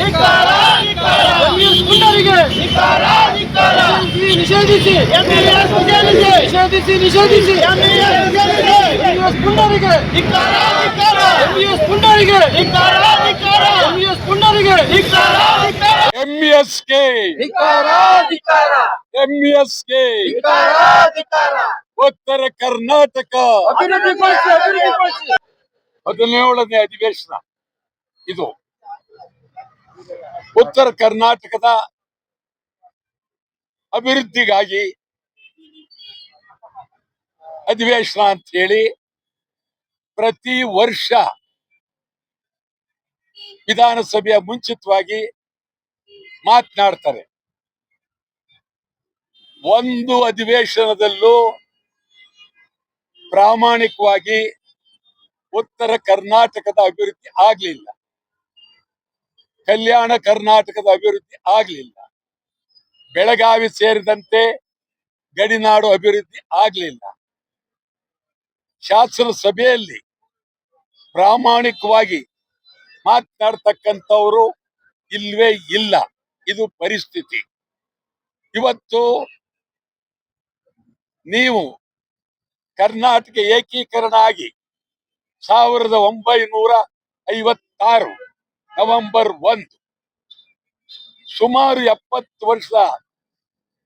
MES ಪುಂಡರಿಗೆ ನಿಷೇಧಿಸಿ ನಿಷೇಧಿಸಿ ನಿಷೇಧಿಸಿ ಎಂಇಎಸ್ ಪುಂಡರಿಗೆ ಎಂಇಎಸ್ ಪುಂಡರಿಗೆ ಎಂಇಎಸ್ ಪುಂಡರಿಗೆ ಎಂಇಎಸ್ಗೆ ಎಂಇಎಸ್ಗೆ ಉತ್ತರ ಕರ್ನಾಟಕ ಹದಿನೇಳನೇ ಅಧಿವೇಶನ. ಇದು ಉತ್ತರ ಕರ್ನಾಟಕದ ಅಭಿವೃದ್ಧಿಗಾಗಿ ಅಧಿವೇಶನ ಅಂತ ಹೇಳಿ ಪ್ರತಿ ವರ್ಷ ವಿಧಾನಸಭೆಯ ಮುಂಚಿತವಾಗಿ ಮಾತನಾಡ್ತಾರೆ. ಒಂದು ಅಧಿವೇಶನದಲ್ಲೂ ಪ್ರಾಮಾಣಿಕವಾಗಿ ಉತ್ತರ ಕರ್ನಾಟಕದ ಅಭಿವೃದ್ಧಿ ಆಗ್ಲಿಲ್ಲ. ಕಲ್ಯಾಣ ಕರ್ನಾಟಕದ ಅಭಿವೃದ್ಧಿ ಆಗ್ಲಿಲ್ಲ. ಬೆಳಗಾವಿ ಸೇರಿದಂತೆ ಗಡಿನಾಡು ಅಭಿವೃದ್ಧಿ ಆಗ್ಲಿಲ್ಲ. ಶಾಸನ ಸಭೆಯಲ್ಲಿ ಪ್ರಾಮಾಣಿಕವಾಗಿ ಮಾತನಾಡ್ತಕ್ಕಂಥವ್ರು ಇಲ್ವೇ ಇಲ್ಲ. ಇದು ಪರಿಸ್ಥಿತಿ. ಇವತ್ತು ನೀವು ಕರ್ನಾಟಕ ಏಕೀಕರಣ ಆಗಿ ಸಾವಿರದ ಒಂಬೈನೂರ ಐವತ್ತಾರು ನವೆಂಬರ್ ಒಂದು. ಸುಮಾರು ಎಪ್ಪತ್ತು ವರ್ಷ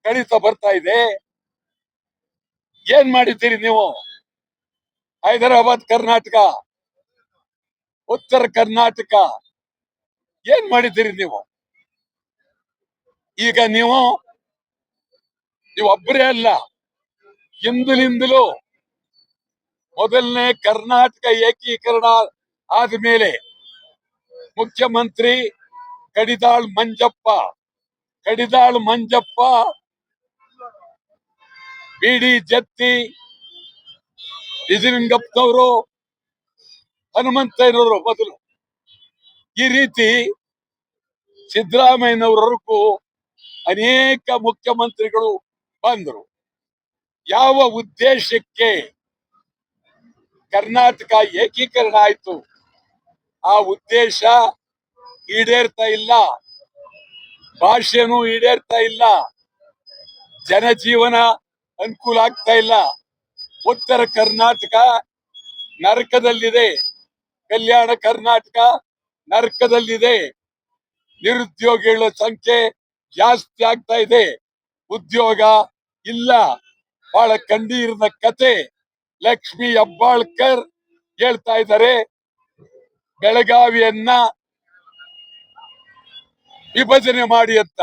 ಕಳೀತಾ ಬರ್ತಾ ಇದೆ. ಏನ್ ಮಾಡಿದ್ದೀರಿ ನೀವು? ಹೈದರಾಬಾದ್, ಕರ್ನಾಟಕ, ಉತ್ತರ ಕರ್ನಾಟಕ, ಏನ್ ಮಾಡಿದ್ದೀರಿ ನೀವು? ಈಗ ನೀವು ನೀವು ಒಬ್ಬರೇ ಅಲ್ಲ, ಹಿಂದಿನಿಂದಲೂ ಮೊದಲನೇ ಕರ್ನಾಟಕ ಏಕೀಕರಣ ಆದ್ಮೇಲೆ ಮುಖ್ಯಮಂತ್ರಿ ಕಡಿದಾಳ್ ಮಂಜಪ್ಪ ಕಡಿದಾಳ್ ಮಂಜಪ್ಪ ಬಿಡಿ ಜತ್ತಿ ನಿಜಲಿಂಗಪ್ಪನವರು ಹನುಮಂತಯ್ಯನವರು ಬದಲು ಈ ರೀತಿ ಸಿದ್ದರಾಮಯ್ಯನವರವರೆಗೂ ಅನೇಕ ಮುಖ್ಯಮಂತ್ರಿಗಳು ಬಂದರು. ಯಾವ ಉದ್ದೇಶಕ್ಕೆ ಕರ್ನಾಟಕ ಏಕೀಕರಣ ಆಯ್ತು? ಆ ಉದ್ದೇಶ ಈಡೇರ್ತಾ ಇಲ್ಲ. ಭಾಷೆನೂ ಈಡೇರ್ತಾ ಇಲ್ಲ. ಜನಜೀವನ ಅನುಕೂಲ ಆಗ್ತಾ ಇಲ್ಲ. ಉತ್ತರ ಕರ್ನಾಟಕ ನರಕದಲ್ಲಿದೆ. ಕಲ್ಯಾಣ ಕರ್ನಾಟಕ ನರಕದಲ್ಲಿದೆ. ನಿರುದ್ಯೋಗಿಗಳ ಸಂಖ್ಯೆ ಜಾಸ್ತಿ ಆಗ್ತಾ ಇದೆ. ಉದ್ಯೋಗ ಇಲ್ಲ. ಬಹಳ ಕಂಡೀರಿನ ಕತೆ. ಲಕ್ಷ್ಮಿ ಅಬ್ಬಾಳ್ಕರ್ ಹೇಳ್ತಾ ಇದ್ದಾರೆ. ಬೆಳಗಾವಿಯನ್ನ ವಿಭಜನೆ ಮಾಡಿ ಅಂತ.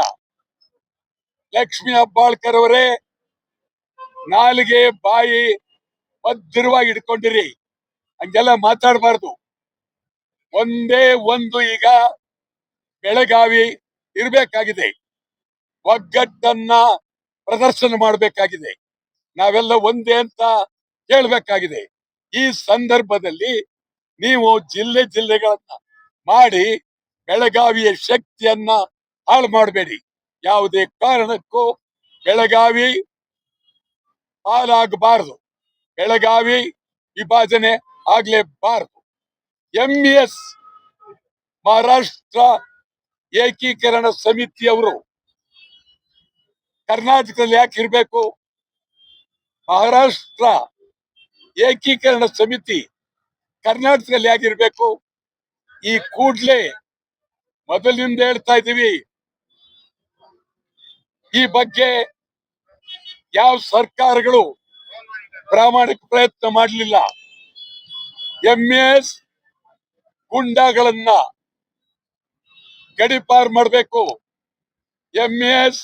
ಲಕ್ಷ್ಮಿ ಅಬ್ಬಾಳ್ಕರ್ ಅವರೇ, ನಾಲಿಗೆ ಬಾಯಿ ಭದ್ರವಾಗಿ ಇಟ್ಕೊಂಡಿರಿ. ಹಂಗೆಲ್ಲ ಮಾತಾಡಬಾರ್ದು. ಒಂದೇ ಒಂದು ಈಗ ಬೆಳಗಾವಿ ಇರಬೇಕಾಗಿದೆ. ಒಗ್ಗಟ್ಟನ್ನ ಪ್ರದರ್ಶನ ಮಾಡಬೇಕಾಗಿದೆ. ನಾವೆಲ್ಲ ಒಂದೇ ಅಂತ ಹೇಳ್ಬೇಕಾಗಿದೆ. ಈ ಸಂದರ್ಭದಲ್ಲಿ ನೀವು ಜಿಲ್ಲೆ ಜಿಲ್ಲೆಗಳನ್ನ ಮಾಡಿ ಬೆಳಗಾವಿಯ ಶಕ್ತಿಯನ್ನ ಹಾಳು ಮಾಡಬೇಡಿ. ಯಾವುದೇ ಕಾರಣಕ್ಕೂ ಬೆಳಗಾವಿ ಪಾಲಾಗಬಾರದು ಬೆಳಗಾವಿ ವಿಭಜನೆ ಆಗ್ಲೇಬಾರದು. ಎಂಇಎಸ್ ಮಹಾರಾಷ್ಟ್ರ ಏಕೀಕರಣ ಸಮಿತಿಯವರು ಕರ್ನಾಟಕದಲ್ಲಿ ಯಾಕೆ ಇರಬೇಕು? ಮಹಾರಾಷ್ಟ್ರ ಏಕೀಕರಣ ಸಮಿತಿ ಕರ್ನಾಟಕದಲ್ಲಿ ಆಗಿರ್ಬೇಕು. ಈ ಕೂಡ್ಲೆ ಮೊದಲಿನಿಂದ ಹೇಳ್ತಾ ಇದ್ದೀವಿ. ಈ ಬಗ್ಗೆ ಯಾವ ಸರ್ಕಾರಗಳು ಪ್ರಾಮಾಣಿಕ ಪ್ರಯತ್ನ ಮಾಡಲಿಲ್ಲ. ಎಂಎಸ್ ಗುಂಡಾಗಳನ್ನ ಗಡಿಪಾರ್ ಮಾಡಬೇಕು. ಎಂಎಸ್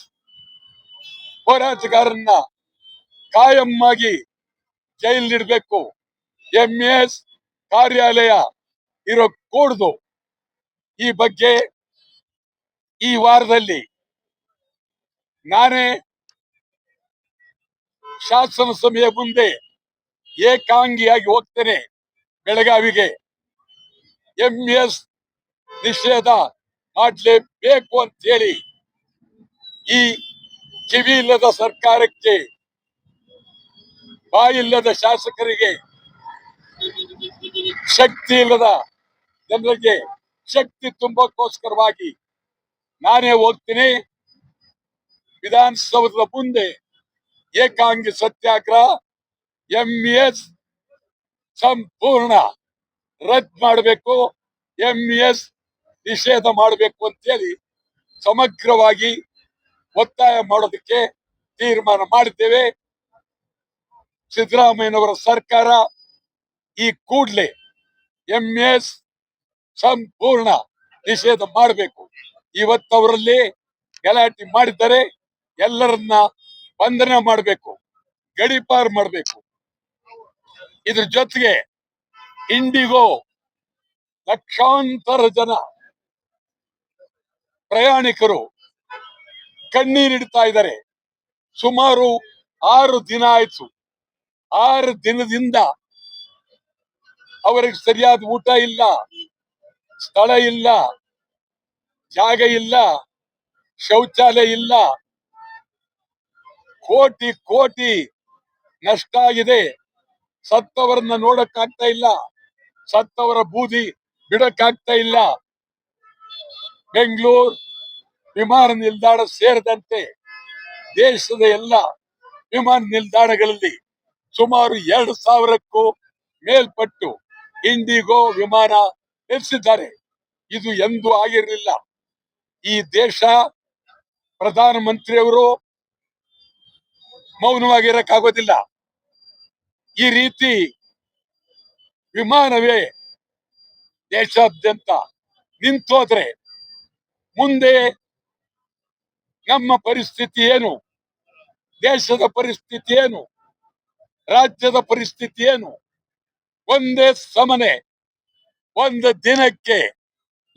ಹೋರಾಟಗಾರನ್ನ ಕಾಯಂ ಆಗಿ ಜೈಲಿಡಬೇಕು. ಎಂಎಸ್ ಕಾರ್ಯಾಲಯ ಇರೋ ಕೂಡ್ದು ಈ ಬಗ್ಗೆ ಈ ವಾರದಲ್ಲಿ ನಾನೇ ಶಾಸನ ಸಭೆಯ ಮುಂದೆ ಏಕಾಂಗಿಯಾಗಿ ಹೋಗ್ತೇನೆ ಬೆಳಗಾವಿಗೆ. ಎಂ ಎಂಎಸ್ ನಿಷೇಧ ಮಾಡಲೇಬೇಕು ಅಂತ ಹೇಳಿ ಈ ಕಿವಿ ಇಲ್ಲದ ಸರ್ಕಾರಕ್ಕೆ ಬಾಯಿಲ್ಲದ ಶಾಸಕರಿಗೆ ಶಕ್ತಿ ಇಲ್ಲದ ಜನರಿಗೆ ಶಕ್ತಿ ತುಂಬಕ್ಕೋಸ್ಕರವಾಗಿ ನಾನೇ ಹೋಗ್ತೀನಿ. ವಿಧಾನಸೌಧದ ಮುಂದೆ ಏಕಾಂಗಿ ಸತ್ಯಾಗ್ರಹ ಎಂ ಎಸ್ ಸಂಪೂರ್ಣ ರದ್ದು ಮಾಡಬೇಕು. ಎಂ ಎಸ್ ನಿಷೇಧ ಮಾಡಬೇಕು ಅಂತೇಳಿ ಸಮಗ್ರವಾಗಿ ಒತ್ತಾಯ ಮಾಡೋದಕ್ಕೆ ತೀರ್ಮಾನ ಮಾಡಿದ್ದೇವೆ. ಸಿದ್ದರಾಮಯ್ಯನವರ ಸರ್ಕಾರ ಈ ಕೂಡಲೇ ಎಂಎಸ್ ಸಂಪೂರ್ಣ ನಿಷೇಧ ಮಾಡಬೇಕು. ಇವತ್ತವರಲ್ಲಿ ಗಲಾಟೆ ಮಾಡಿದ್ದಾರೆ ಎಲ್ಲರನ್ನ ಬಂಧನ ಮಾಡಬೇಕು ಗಡಿಪಾರು ಮಾಡಬೇಕು. ಇದ್ರ ಜೊತೆಗೆ ಇಂಡಿಗೋ ಲಕ್ಷಾಂತರ ಜನ ಪ್ರಯಾಣಿಕರು ಕಣ್ಣೀರಿಡ್ತಾ ಇದ್ದಾರೆ. ಸುಮಾರು ಆರು ದಿನ ಆಯ್ತು. ಆರು ದಿನದಿಂದ ಅವರಿಗೆ ಸರಿಯಾದ ಊಟ ಇಲ್ಲ, ಸ್ಥಳ ಇಲ್ಲ, ಜಾಗ ಇಲ್ಲ, ಶೌಚಾಲಯ ಇಲ್ಲ. ಕೋಟಿ ಕೋಟಿ ನಷ್ಟ ಆಗಿದೆ. ಸತ್ತವರನ್ನ ನೋಡಕ್ಕಾಗ್ತಾ ಇಲ್ಲ. ಸತ್ತವರ ಬೂದಿ ಬಿಡಕ್ಕಾಗ್ತಾ ಇಲ್ಲ. ಬೆಂಗಳೂರು ವಿಮಾನ ನಿಲ್ದಾಣ ಸೇರಿದಂತೆ ದೇಶದ ಎಲ್ಲ ವಿಮಾನ ನಿಲ್ದಾಣಗಳಲ್ಲಿ ಸುಮಾರು ಎರಡು ಸಾವಿರಕ್ಕೂ ಮೇಲ್ಪಟ್ಟು ಇಂಡಿಗೋ ವಿಮಾನ ನಿಲ್ಲಿಸಿದ್ದಾರೆ ಇದು ಎಂದೂ ಆಗಿರಲಿಲ್ಲ. ಈ ದೇಶ ಪ್ರಧಾನ ಮಂತ್ರಿಯವರು ಮೌನವಾಗಿರಕ್ಕಾಗೋದಿಲ್ಲ. ಈ ರೀತಿ ವಿಮಾನವೇ ದೇಶಾದ್ಯಂತ ನಿಂತೋದ್ರೆ ಮುಂದೆ ನಮ್ಮ ಪರಿಸ್ಥಿತಿ ಏನು? ದೇಶದ ಪರಿಸ್ಥಿತಿ ಏನು? ರಾಜ್ಯದ ಪರಿಸ್ಥಿತಿ ಏನು? ಒಂದೇ ಸಮನೆ, ಒಂದು ದಿನಕ್ಕೆ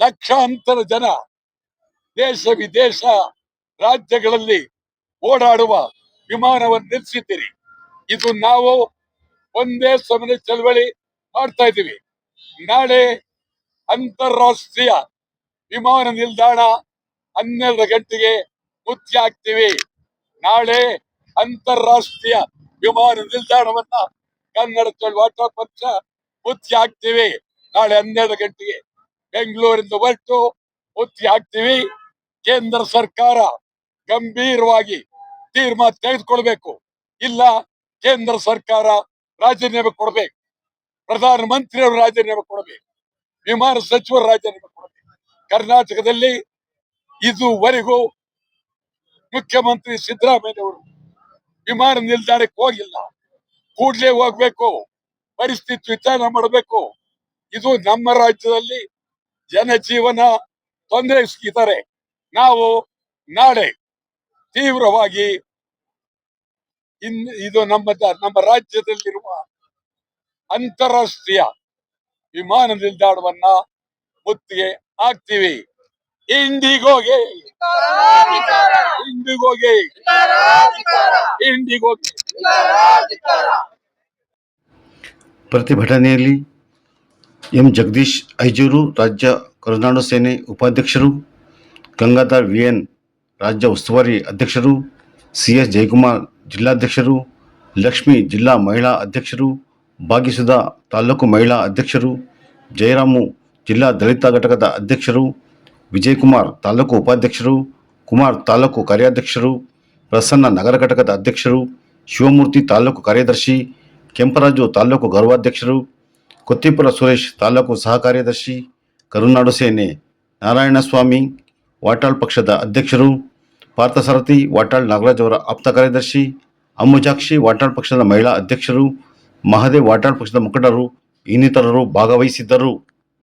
ಲಕ್ಷಾಂತರ ಜನ ದೇಶ ವಿದೇಶ ರಾಜ್ಯಗಳಲ್ಲಿ ಓಡಾಡುವ ವಿಮಾನವನ್ನು ನಿಲ್ಲಿಸಿದ್ದೀರಿ. ಇದು ನಾವು ಒಂದೇ ಸಮನೆ ಚಳವಳಿ ಮಾಡ್ತಾ ಇದ್ದೀವಿ. ನಾಳೆ ಅಂತಾರಾಷ್ಟ್ರೀಯ ವಿಮಾನ ನಿಲ್ದಾಣ ಹನ್ನೆರಡು ಗಂಟೆಗೆ ಮುಚ್ಚಿ ಹಾಕ್ತೀವಿ ನಾಳೆ ಅಂತಾರಾಷ್ಟ್ರೀಯ ವಿಮಾನ ನಿಲ್ದಾಣವನ್ನ ಕನ್ನಡ ಚಳವಾಟ ಪಕ್ಷ ಮುಚ್ಚಿ ಹಾಕ್ತೀವಿ. ನಾಳೆ ಹನ್ನೆರಡು ಗಂಟೆಗೆ ಬೆಂಗಳೂರಿಂದ ಹೊರಟು ಮುಚ್ಚಿ ಹಾಕ್ತೀವಿ. ಕೇಂದ್ರ ಸರ್ಕಾರ ಗಂಭೀರವಾಗಿ ತೀರ್ಮಾನ ತೆಗೆದುಕೊಳ್ಬೇಕು. ಇಲ್ಲ, ಕೇಂದ್ರ ಸರ್ಕಾರ ರಾಜೀನಾಮೆ ಕೊಡಬೇಕು. ಪ್ರಧಾನ ಮಂತ್ರಿಯವರು ರಾಜೀನಾಮೆ ಕೊಡಬೇಕು. ವಿಮಾನ ಸಚಿವರು ರಾಜೀನಾಮೆ ಕೊಡಬೇಕು. ಕರ್ನಾಟಕದಲ್ಲಿ ಇದುವರೆಗೂ ಮುಖ್ಯಮಂತ್ರಿ ಸಿದ್ದರಾಮಯ್ಯನವರು ವಿಮಾನ ನಿಲ್ದಾಣಕ್ಕೆ ಹೋಗಿಲ್ಲ. ಕೂಡ್ಲೇ ಹೋಗ್ಬೇಕು. ಪರಿಸ್ಥಿತಿ ವಿಚಾರ ಮಾಡಬೇಕು. ಇದು ನಮ್ಮ ರಾಜ್ಯದಲ್ಲಿ ಜನಜೀವನ ತೊಂದರೆ ಸಿಕ್ಕಿದ್ದಾರೆ ನಾವು ನಾಳೆ ತೀವ್ರವಾಗಿ ಇದು ನಮ್ಮ ನಮ್ಮ ರಾಜ್ಯದಲ್ಲಿರುವ ಅಂತಾರಾಷ್ಟ್ರೀಯ ವಿಮಾನ ನಿಲ್ದಾಣವನ್ನ ಮುತ್ತಿಗೆ ಹಾಕ್ತೀವಿ. ಇಂಡಿಗೋಗೆ. ಇಂಡಿಗೋಗೆ. ಇಂಡಿಗೋಗೆ. ಪ್ರತಿಭಟನೆಯಲ್ಲಿ ಎಂ ಜಗದೀಶ್ ಐಜೂರು ರಾಜ್ಯ ಕರುನಾಡು ಸೇನೆ ಉಪಾಧ್ಯಕ್ಷರು, ಗಂಗಾಧರ್ ವಿ ಎನ್ ರಾಜ್ಯ ಉಸ್ತುವಾರಿ ಅಧ್ಯಕ್ಷರು, ಸಿ ಎಸ್ ಜಯಕುಮಾರ್ ಜಿಲ್ಲಾಧ್ಯಕ್ಷರು, ಲಕ್ಷ್ಮಿ ಜಿಲ್ಲಾ ಮಹಿಳಾ ಅಧ್ಯಕ್ಷರು ಭಾಗಿಸಿದ ತಾಲೂಕು ಮಹಿಳಾ ಅಧ್ಯಕ್ಷರು, ಜಯರಾಮು ಜಿಲ್ಲಾ ದಲಿತ ಘಟಕದ ಅಧ್ಯಕ್ಷರು ವಿಜಯಕುಮಾರ್ ತಾಲೂಕು ಉಪಾಧ್ಯಕ್ಷರು, ಕುಮಾರ್ ತಾಲೂಕು ಕಾರ್ಯಾಧ್ಯಕ್ಷರು, ಪ್ರಸನ್ನ ನಗರ ಘಟಕದ ಅಧ್ಯಕ್ಷರು, ಶಿವಮೂರ್ತಿ ತಾಲೂಕು ಕಾರ್ಯದರ್ಶಿ, ಕೆಂಪರಾಜು ತಾಲೂಕು ಗೌರವಾಧ್ಯಕ್ಷರು, ಕೊತ್ತಿಪುರ ಸುರೇಶ್ ತಾಲೂಕು ಸಹ ಕಾರ್ಯದರ್ಶಿ, ಕರುನಾಡು ಸೇನೆ ನಾರಾಯಣಸ್ವಾಮಿ, ವಾಟಾಳ್ ಪಕ್ಷದ ಅಧ್ಯಕ್ಷರು, ಪಾರ್ಥಸಾರಥಿ ವಾಟಾಳ್ ನಾಗರಾಜ್ ಅವರ ಆಪ್ತ ಕಾರ್ಯದರ್ಶಿ, ಅಮ್ಮುಜಾಕ್ಷಿ ವಾಟಾಳ್ ಪಕ್ಷದ ಮಹಿಳಾ ಅಧ್ಯಕ್ಷರು, ಮಹದೇವ್ ವಾಟಾಳ್ ಪಕ್ಷದ ಮುಖಂಡರು, ಇನ್ನಿತರರು ಭಾಗವಹಿಸಿದ್ದರು.